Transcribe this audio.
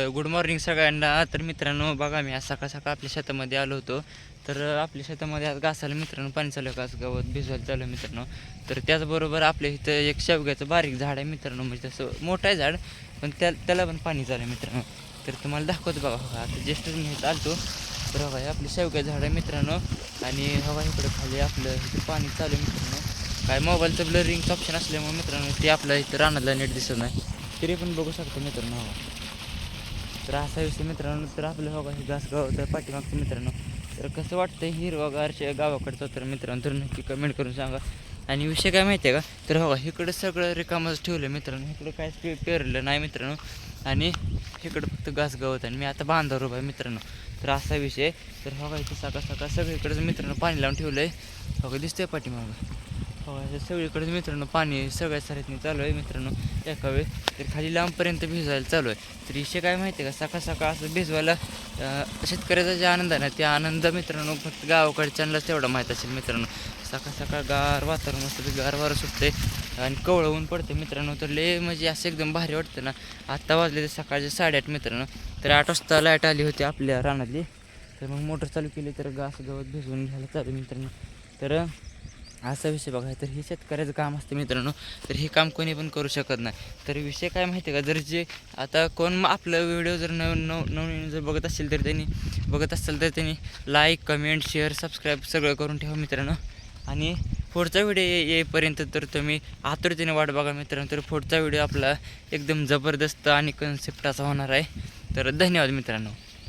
Good morning सगळ्यांना. तर मित्रांनो बघा मी आज सकाळ सकाळ आपल्या शेतामध्ये आलो होतो. तर आपल्या शेतामध्ये आज घासायला मित्रांनो पाणी चालू आहे. घास गवत भिजवायला चालू आहे मित्रांनो. तर त्याचबरोबर आपल्या इथं एक शेवग्याचं बारीक झाड आहे मित्रांनो. म्हणजे तसं मोठं आहे झाड पण त्या त्याला पण पाणी चालू आहे मित्रांनो. तर तुम्हाला दाखवतो बघा. बघा आता ज्येष्ठ मी इथं आलतो. तर हवा हे आपली शेवग्याचं झाड आहे मित्रांनो. आणि हवा इकडं खाली आपलं इथं पाणी चालू आहे मित्रांनो. काय मोबाईलचं ब्लरिंगचं ऑप्शन असल्यामुळे मित्रांनो ते आपल्या इथं रानाला नीट दिसत नाही. तरी पण बघू शकतो मित्रांनो हवा. तर असा विषय मित्रांनो तर आपलं हो हे घास गाव तर पाठीमागचं मित्रांनो. तर कसं वाटतं हिरवागारच्या गावाकडचं तर मित्रांनो तर नक्की कमेंट करून सांगा. आणि विषय काय माहिती आहे का? तर हो इकडं सगळं रिकामच ठेवलं मित्रांनो. इकडं काहीच पे पेरलं नाही मित्रांनो. आणि इकडं फक्त घास गवत आणि मी आता बांधावर उभा आहे मित्रांनो. तर असा विषय आहे. तर हो इथं सकाळ सकाळ सगळीकडंच मित्रांनो पाणी लावून ठेवलं आहे हो का दिसतंय पाठीमागं. हो सगळीकडे मित्रांनो पाणी सगळ्या साऱ्यातनी चालू आहे मित्रांनो. एका वेळ तर खाली लांबपर्यंत भिजवायला चालू आहे. तर विषय काय माहिती आहे का? सकाळ सकाळ असं भिजवायला शेतकऱ्याचा जे आनंद आहे ना ते आनंद मित्रांनो फक्त गावाकडच्यांनाच तेवढा माहीत असेल मित्रांनो. सकाळ सकाळ गार वातावरण असतं गार वारं सुटते आणि कवळं ऊन पडते मित्रांनो. तर लय म्हणजे असं एकदम भारी वाटतं ना. आत्ता वाजले ते सकाळचे साडेआठ मित्रांनो. तर आठ वाजता लाइट आली होती आपल्या रानातली. तर मग मोटर चालू केली तर गास गवत भिजवून घ्यायला चालू मित्रांनो. तर असा विषय बघा तर हे शेतकऱ्याचं काम असतं मित्रांनो. तर हे काम कोणी पण करू शकत नाही. तर विषय काय माहिती आहे का? जर जे आता कोण म- आपलं व्हिडिओ जर नवीन नव नवीन जर बघत असेल तर त्यांनी बघत असेल तर त्यांनी लाईक कमेंट शेअर सबस्क्राईब सगळं करून ठेवा मित्रांनो. आणि पुढचा व्हिडिओ येईपर्यंत तर तुम्ही आतुरतेने वाट बघा मित्रांनो. तर पुढचा व्हिडिओ आपला एकदम जबरदस्त आणि कन्सेप्टाचा होणार आहे. तर धन्यवाद मित्रांनो.